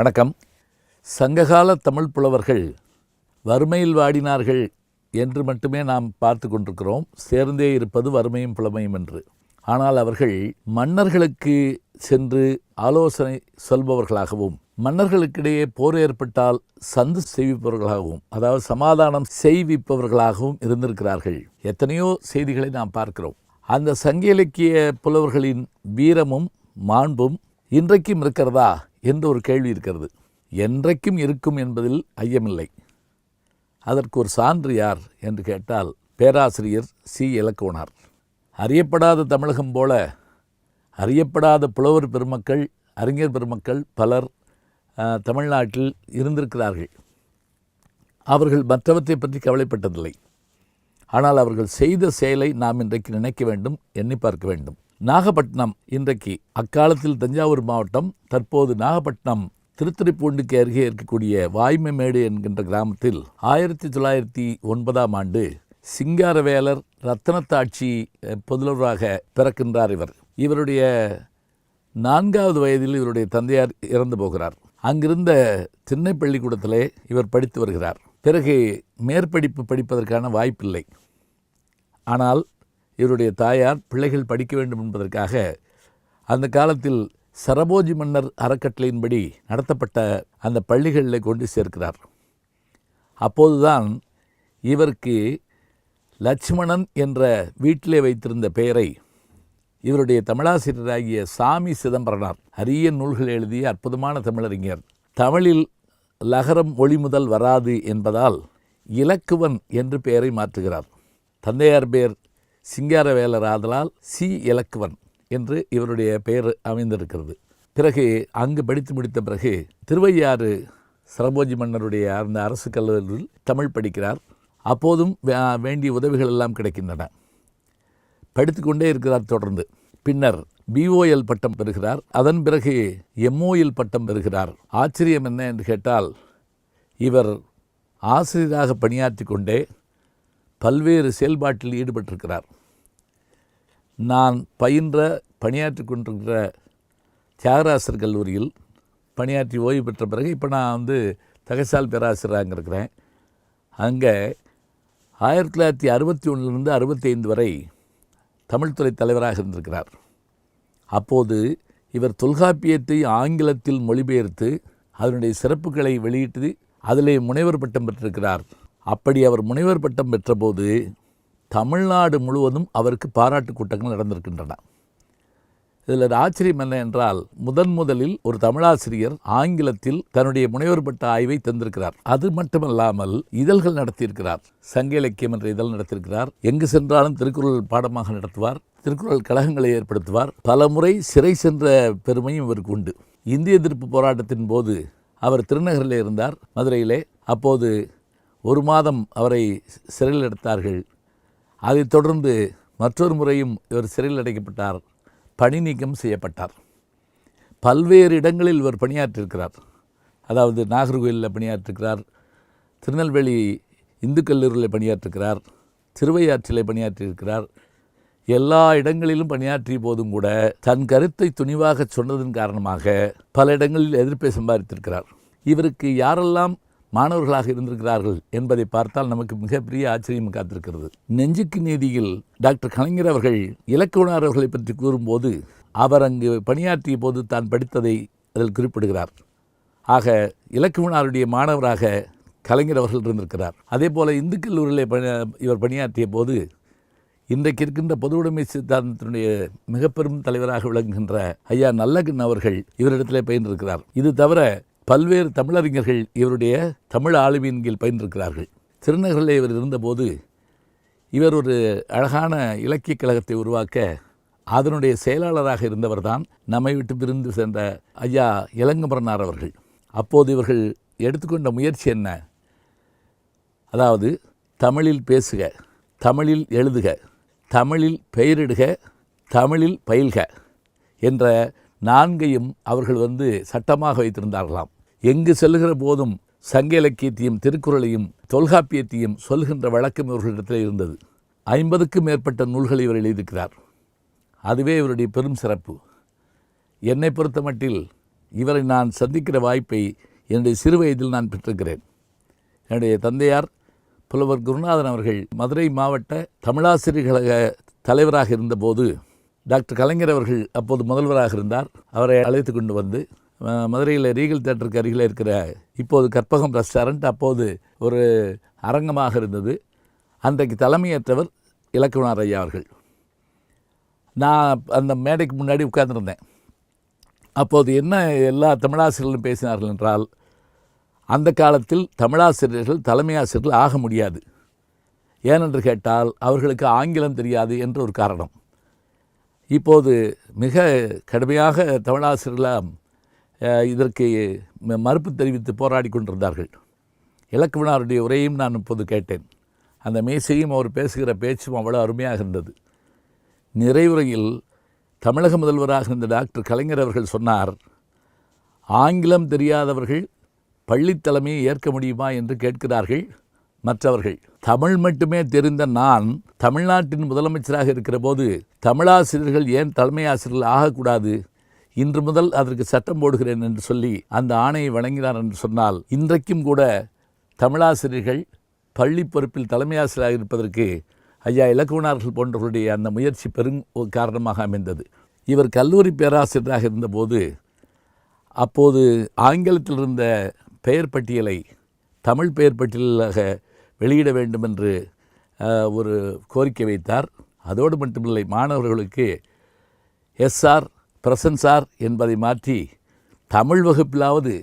வணக்கம். சங்ககால தமிழ் புலவர்கள் வறுமையில் வாடினார்கள் என்று மட்டுமே நாம் பார்த்து கொண்டிருக்கிறோம். சேர்ந்தே இருப்பது வறுமையும் புலமையும் என்று. ஆனால் அவர்கள் மன்னர்களுக்கு சென்று ஆலோசனை சொல்பவர்களாகவும் மன்னர்களுக்கிடையே போர் ஏற்பட்டால் சந்து செய்விப்பவர்களாகவும் அதாவது சமாதானம் செய்விப்பவர்களாகவும் இருந்திருக்கிறார்கள். எத்தனையோ செய்திகளை நாம் பார்க்கிறோம். அந்த சங்க இலக்கிய புலவர்களின் வீரமும் மாண்பும் இன்றைக்கும் இருக்கிறதா? என்ற ஒரு கேள்வி இருக்கிறது. என்றைக்கும் இருக்கும் என்பதில் ஐயமில்லை. அதற்கு ஒரு சான்று யார் என்று கேட்டால் பேராசிரியர் சி. இலக்குவனார். அறியப்படாத தமிழகம் போல அறியப்படாத புலவர் பெருமக்கள் அறிஞர் பெருமக்கள் பலர் தமிழ்நாட்டில் இருந்திருக்கிறார்கள். அவர்கள் மற்றவற்றை பற்றி கவலைப்பட்டதில்லை. ஆனால் அவர்கள் செய்த செயலை நாம் இன்றைக்கு நினைக்க வேண்டும் எண்ணி பார்க்க வேண்டும். நாகப்பட்டினம் இன்றைக்கு அக்காலத்தில் தஞ்சாவூர் மாவட்டம் தற்போது நாகப்பட்டினம் திருத்துறைப்பூண்டுக்கு அருகே இருக்கக்கூடிய வாய்மைமேடு என்கின்ற கிராமத்தில் ஆயிரத்தி தொள்ளாயிரத்தி ஒன்பதாம் ஆண்டு சிங்காரவேலர் ரத்தனத்தாட்சி புதல்வராக பிறக்கின்றார் இவர். இவருடைய நான்காவது வயதில் இவருடைய தந்தையார் இறந்து போகிறார். அங்கிருந்த சென்னை பள்ளிக்கூடத்திலே இவர் படித்து வருகிறார். பிறகு மேற்படிப்பு படிப்பதற்கான வாய்ப்பில்லை. ஆனால் இவருடைய தாயார் பிள்ளைகள் படிக்க வேண்டும் என்பதற்காக அந்த காலத்தில் சரபோஜி மன்னர் அறக்கட்டளையின்படி நடத்தப்பட்ட அந்த பள்ளிகளில் கொண்டு சேர்க்கிறார். அப்போதுதான் இவருக்கு லட்சுமணன் என்ற வீட்டிலே வைத்திருந்த பெயரை இவருடைய தமிழாசிரியராகிய சாமி சிதம்பரனார் அரிய நூல்கள் எழுதிய அற்புதமான தமிழறிஞர். தமிழில் லகரம் ஒளி முதல் வராது என்பதால் இலக்குவன் என்று பெயரை மாற்றுகிறார். தந்தையார் பெயர் சிங்காரவேலர் ஆதலால் சி. இலக்குவன் என்று இவருடைய பெயர் அமைந்திருக்கிறது. பிறகு அங்கு படித்து முடித்த பிறகு திருவையாறு சரபோஜி மன்னருடைய அந்த அரசு கல்லூரியில் தமிழ் படிக்கிறார். அப்போதும் வே- வேண்டிய உதவிகள் எல்லாம் கிடைக்கின்றன. படித்துக்கொண்டே இருக்கிறார் தொடர்ந்து. பின்னர் பிஓஎல் பட்டம் பெறுகிறார். அதன் பிறகு எம்ஓஎல் பட்டம் பெறுகிறார். ஆச்சரியம் என்ன என்று கேட்டால் இவர் ஆசிரியராக பணியாற்றி கொண்டே பல்வேறு செயல்பாட்டில் ஈடுபட்டிருக்கிறார். நான் பயின்ற பணியாற்றி கொண்டிருக்கிற தியாகராசர் கல்லூரியில் பணியாற்றி ஓய்வு பெற்ற பிறகு இப்போ நான் வந்து தகசால் பேராசிரியராக இருக்கிறேன் அங்கே ஆயிரத்தி தொள்ளாயிரத்தி அறுபத்தி ஒன்றிலிருந்து அறுபத்தி ஐந்து வரை தமிழ்துறை தலைவராக இருந்திருக்கிறார். அப்போது இவர் தொல்காப்பியத்தை ஆங்கிலத்தில் மொழிபெயர்த்து அதனுடைய சிறப்புகளை வெளியிட்டு அதிலே முனைவர் பட்டம் பெற்றிருக்கிறார். அப்படி அவர் முனைவர் பட்டம் பெற்றபோது தமிழ்நாடு முழுவதும் அவருக்கு பாராட்டு கூட்டங்கள் நடந்திருக்கின்றன. இதில் ஆச்சரியம் என்ன என்றால் முதன் முதலில் ஒரு தமிழாசிரியர் ஆங்கிலத்தில் தன்னுடைய முனைவர் பட்ட ஆய்வை தந்திருக்கிறார். அது மட்டுமல்லாமல் இதழ்கள் நடத்தியிருக்கிறார். சங்க இலக்கியம் என்ற இதழ் நடத்தியிருக்கிறார். எங்கு சென்றாலும் திருக்குறள் பாடமாக நடத்துவார். திருக்குறள் கழகங்களை ஏற்படுத்துவார். பல முறை சிறை சென்ற பெருமையும் இவருக்கு உண்டு. இந்திய எதிர்ப்பு போராட்டத்தின் போது அவர் திருநகரில் இருந்தார். மதுரையிலே. அப்போது ஒரு மாதம் அவரை சிறையில் எடுத்தார்கள். அதைத் தொடர்ந்து மற்றொரு முறையும் இவர் சிறையில் அடைக்கப்பட்டார். பணி நீக்கம் செய்யப்பட்டார். பல்வேறு இடங்களில் இவர் பணியாற்றியிருக்கிறார். அதாவது நாகர்கோயிலில் பணியாற்றிருக்கிறார். திருநெல்வேலி இந்து கல்லூரியில் பணியாற்றிருக்கிறார். திருவையாற்றிலே பணியாற்றியிருக்கிறார். எல்லா இடங்களிலும் பணியாற்றிய போதும் கூட தன் கருத்தை துணிவாக சொன்னதன் காரணமாக பல இடங்களில் எதிர்ப்பை சம்பாதித்திருக்கிறார். இவருக்கு யாரெல்லாம் மாணவர்களாக இருந்திருக்கிறார்கள் என்பதை பார்த்தால் நமக்கு மிகப்பெரிய ஆச்சரியம் காத்திருக்கிறது. நெஞ்சுக்கு நீதியில் டாக்டர் கலைஞர் அவர்கள் இலக்குவனார் அவர்களை பற்றி கூறும்போது அவர் அங்கு பணியாற்றிய போது தான் படித்ததை அதில் குறிப்பிடுகிறார். ஆக இலக்குவனாருடைய மாணவராக கலைஞர் அவர்கள் இருந்திருக்கிறார். அதே போல் இந்து கல்லூரியிலே பணி இவர் பணியாற்றிய போது இன்றைக்கு இருக்கின்ற பொது உடைமை சித்தாந்தத்தினுடைய மிக பெரும் தலைவராக விளங்குகின்ற ஐயா நல்லகன் அவர்கள் இவரிடத்திலே பயின்றிருக்கிறார். இது தவிர பல்வேறு தமிழறிஞர்கள் இவருடைய தமிழ் ஆளுமையின் கீழ் பயின்றிருக்கிறார்கள். திருநகரில் இவர் இருந்தபோது இவர் ஒரு அழகான இலக்கியக் கழகத்தை உருவாக்க அதனுடைய செயலாளராக இருந்தவர்தான் நம்மை விட்டு பிரிந்து சென்ற ஐயா இளங்கமரனார் அவர்கள். அப்போது இவர்கள் எடுத்துக்கொண்ட முயற்சி என்ன? அதாவது தமிழில் பேசுக தமிழில் எழுதுக தமிழில் பெயரிடுக தமிழில் பயில்க என்ற நான்கையும் அவர்கள் வந்து சட்டமாக வைத்திருந்தார்களாம். எங்கு செல்லுகிற போதும் சங்க இலக்கியத்தையும் திருக்குறளையும் தொல்காப்பியத்தையும் சொல்கின்ற வழக்கம் இவர்களிடத்தில் இருந்தது. ஐம்பதுக்கும் மேற்பட்ட நூல்களை இவர் எழுதியிருக்கிறார். அதுவே இவருடைய பெரும் சிறப்பு. என்னை பொறுத்த மட்டில் இவரை நான் சந்திக்கிற வாய்ப்பை என்னுடைய சிறு வயதில் நான் பெற்றிருக்கிறேன். என்னுடைய தந்தையார் புலவர் குருநாதன் அவர்கள் மதுரை மாவட்ட தமிழாசிரியர் கழக தலைவராக இருந்தபோது டாக்டர் கலைஞர் அவர்கள் அப்போது முதல்வராக இருந்தார். அவரை அழைத்து கொண்டு வந்து மதுரையில் ரீகல் தேட்டருக்கு அருகில் இருக்கிற இப்போது கற்பகம் ரெஸ்டாரண்ட் அப்போது ஒரு அரங்கமாக இருந்தது. அன்றைக்கு தலைமையேற்றவர் இலக்குவனார் ஐயா அவர்கள். நான் அந்த மேடைக்கு முன்னாடி உட்கார்ந்துருந்தேன். அப்போது என்ன எல்லா தமிழாசிரியர்களும் பேசினார்கள் என்றால் அந்த காலத்தில் தமிழாசிரியர்கள் தலைமை ஆசிரியர்கள் ஆக முடியாது. ஏனென்று கேட்டால் அவர்களுக்கு ஆங்கிலம் தெரியாது என்ற ஒரு காரணம். இப்போது மிக கடுமையாக தமிழாசிரியர்களாக இதற்கு ம- மறுப்பு தெரிவித்து போராடி கொண்டிருந்தார்கள். இலக்குவனாருடைய உரையும் நான் இப்போது கேட்டேன். அந்த மேசையும் அவர் பேசுகிற பேச்சும் அவ்வளோ அருமையாக இருந்தது. நிறைவுரையில் தமிழக முதல்வராக இருந்த டாக்டர் கலைஞர் அவர்கள் சொன்னார் ஆங்கிலம் தெரியாதவர்கள் பள்ளி தலைமையை ஏற்க முடியுமா என்று கேட்கிறார்கள் மற்றவர்கள். தமிழ் மட்டுமே தெரிந்த நான் தமிழ்நாட்டின் முதலமைச்சராக இருக்கிற போது தமிழாசிரியர்கள் ஏன் தலைமை ஆசிரியர்கள் ஆகக்கூடாது? இன்று முதல் அதற்கு சட்டம் போடுகிறேன் என்று சொல்லி அந்த ஆணையை வழங்கினார் என்று சொன்னால் இன்றைக்கும் கூட தமிழாசிரியர்கள் பள்ளி பொறுப்பில் தலைமை ஆசிரியராக இருப்பதற்கு ஐயா இலக்குவனார்கள் போன்றவர்களுடைய அந்த முயற்சி பெரும் காரணமாக அமைந்தது. இவர் கல்லூரி பேராசிரியராக இருந்தபோது அப்போது ஆங்கிலத்தில் இருந்த பெயர் பட்டியலை தமிழ் பெயர் பட்டியலாக வெளியிட வேண்டும் என்று ஒரு கோரிக்கை வைத்தார். அதோடு மட்டுமில்லை மாணவர்களுக்கு எஸ்ஆர் பிரசன்சார் என்பதை மாற்றி தமிழ் வகுப்பிலாவது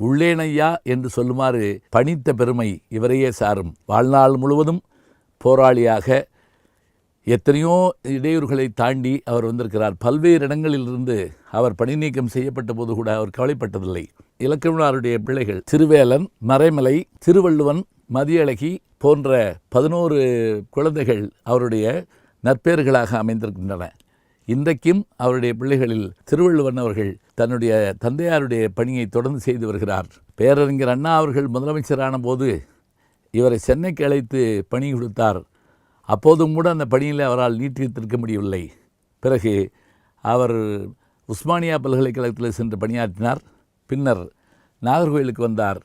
உள்ளேனையா என்று சொல்லுமாறு பணித்த பெருமை இவரையே சாரும். வாழ்நாள் முழுவதும் போராளியாக எத்தனையோ இடையூறுகளை தாண்டி அவர் வந்திருக்கிறார். பல்வேறு இடங்களிலிருந்து அவர் பணி நீக்கம் செய்யப்பட்ட போது கூட அவர் கவலைப்பட்டதில்லை. இலக்கணாருடைய பிள்ளைகள் திருவேலன் மறைமலை திருவள்ளுவன் மதியழகி போன்ற பதினோரு குழந்தைகள் அவருடைய நற்பேறுகளாக அமைந்திருக்கின்றன. இன்றைக்கும் அவருடைய பிள்ளைகளில் திருவள்ளுவன் அவர்கள் தன்னுடைய தந்தையாருடைய பணியை தொடர்ந்து செய்து வருகிறார். பேரறிஞர் அண்ணா அவர்கள் முதலமைச்சரான போது இவரை சென்னைக்கு அழைத்து பணி கொடுத்தார். அப்போதும் கூட அந்த பணியில் அவரால் நீட்டித்திருக்க முடியவில்லை. பிறகு அவர் உஸ்மானியா பல்கலைக்கழகத்தில் சென்று பணியாற்றினார். பின்னர் நாகர்கோயிலுக்கு வந்தார்.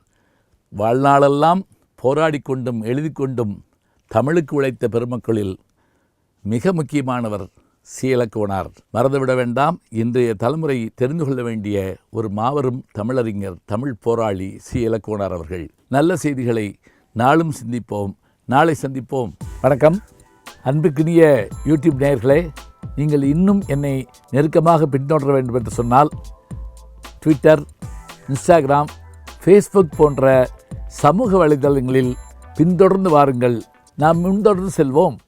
வாழ்நாளெல்லாம் போராடி கொண்டும் எழுதி கொண்டும் தமிழுக்கு உழைத்த பெருமக்களில் மிக முக்கியமானவர் சி இலக்குவனார் மறந்துவிட வேண்டாம். இன்றைய தலைமுறை தெரிந்து கொள்ள வேண்டிய ஒரு மாபெரும் தமிழறிஞர் தமிழ் போராளி சி இலக்குவனார் அவர்கள். நல்ல செய்திகளை நாளும் சிந்திப்போம். நாளை சந்திப்போம். வணக்கம். அன்புக்குரிய யூடியூப் நேயர்களே நீங்கள் இன்னும் என்னை நெருக்கமாக பின்தொடர வேண்டும் என்று சொன்னால் ட்விட்டர் இன்ஸ்டாகிராம் ஃபேஸ்புக் போன்ற சமூக வலைதளங்களில் பின்தொடர்ந்து வாருங்கள். நாம் முன்தொடர்ந்து செல்வோம்.